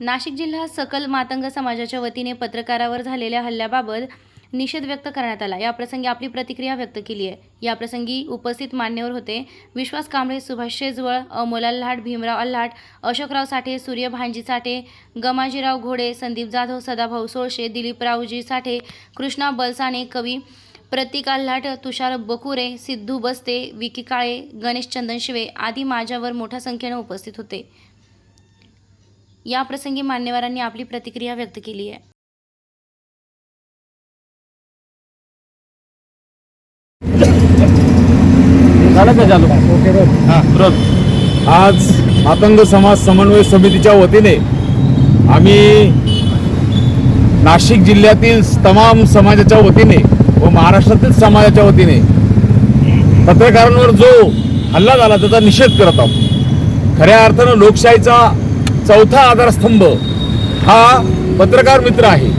नाशिक जिल्हा सकल मातंग समाजाच्या वतीने पत्रकारावर झालेल्या हल्ल्याबाबत निषेध व्यक्त करण्यात आला. याप्रसंगी आपली प्रतिक्रिया व्यक्त केली आहे. याप्रसंगी उपस्थित मान्यवर होते विश्वास कांबळे सुभाष शेजवळ अमोल अल्हाट भीमराव अल्हाट अशोकराव साठे सूर्य भांजी साठे गमाजीराव घोडे संदीप जाधव सदाभाऊ सोळशे दिलीपरावजी साठे कृष्णा बलसाने कवी प्रतीक अल्हाट तुषार बकुरे सिद्धू बस्ते विकी काळे गणेश चंदन शिवे आदी माझ्यावर मोठ्या संख्येने उपस्थित होते. याप्रसंगी मान्यवरांनी आपली प्रतिक्रिया व्यक्त केली आहे. आज मातंग समाज समन्वय समितीच्या वतीने आम्ही नाशिक जिल्ह्यातील तमाम समाजाच्या वतीने व महाराष्ट्रातील समाजाच्या वतीने पत्रकारांवर जो हल्ला झाला त्याचा निषेध करत आहोत. खऱ्या अर्थानं लोकशाहीचा चौथा आधारस्तंभ हा पत्रकार मित्र आहे.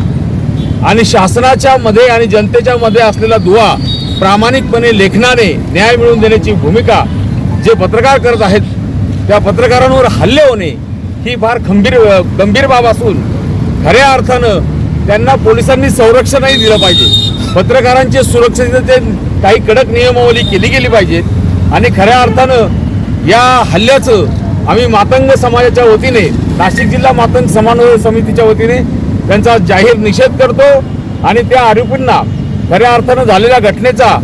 आणि शासनाच्या मध्ये आणि जनतेच्या मध्ये असलेला दुवा प्रामाणिकपणे लेखनाने न्याय मिळवून देण्याची भूमिका जे पत्रकार करत आहेत त्या पत्रकारांवर हल्ले होणे ही फार खंबीर गंभीर बाब असून खऱ्या अर्थानं त्यांना पोलिसांनी संरक्षणही दिलं पाहिजे. पत्रकारांचे सुरक्षेचे काही कडक नियमावली केली गेली पाहिजेत. आणि खऱ्या अर्थानं या हल्ल्याचं आम्ही मातंग समाजाच्या वतीने नाशिक जिल्हा मातंग समन्वय समितीच्या वतीने त्यांचा जाहीर निषेध करतो आणि त्या आरोपींना खऱ्या अर्थानं झालेल्या घटनेचा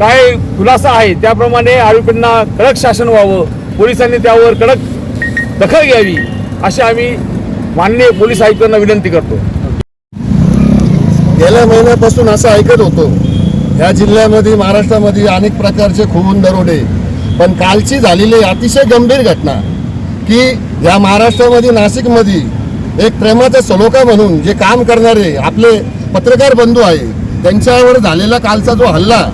काय खुलासा आहे त्याप्रमाणे आरोपींना कडक शासन व्हावं पोलिसांनी त्यावर कडक दखल घ्यावी अशी आम्ही माननीय पोलीस आयुक्तांना विनंती करतो. गेल्या महिन्यापासून असं ऐकत होतो ह्या जिल्ह्यामध्ये महाराष्ट्रामध्ये अनेक प्रकारचे खून दरोडे पण कालची झालेली अतिशय गंभीर घटना की या महाराष्ट्रामध्ये नाशिकमध्ये एक प्रेमाचा सलोखा म्हणून जे काम करणारे आपले पत्रकार बंधू आहे त्यांच्यावर झालेला कालचा जो हल्ला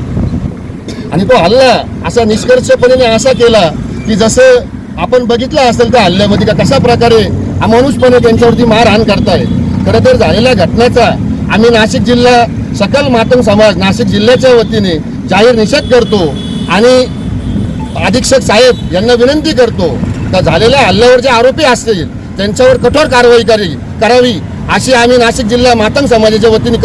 आणि तो हल्ला असा निष्कर्षपणे असा केला की जसं आपण बघितलं असेल त्या हल्ल्यामध्ये का कशा प्रकारे अमानुषपणे त्यांच्यावरती मारहाण करताय. खरं तर झालेल्या घटनेचा आम्ही नाशिक जिल्हा सकल मातंग समाज नाशिक जिल्ह्याच्या वतीने जाहीर निषेध करतो आणि अधीक्षक साहेब यांना विनंती करतो तर झालेल्या हल्ल्यावर जे आरोपी असतील त्यांच्यावर कठोर कारवाई करी करावी अशी आम्ही नाशिक जिल्हा मातंग समाजाच्या वतीने करीत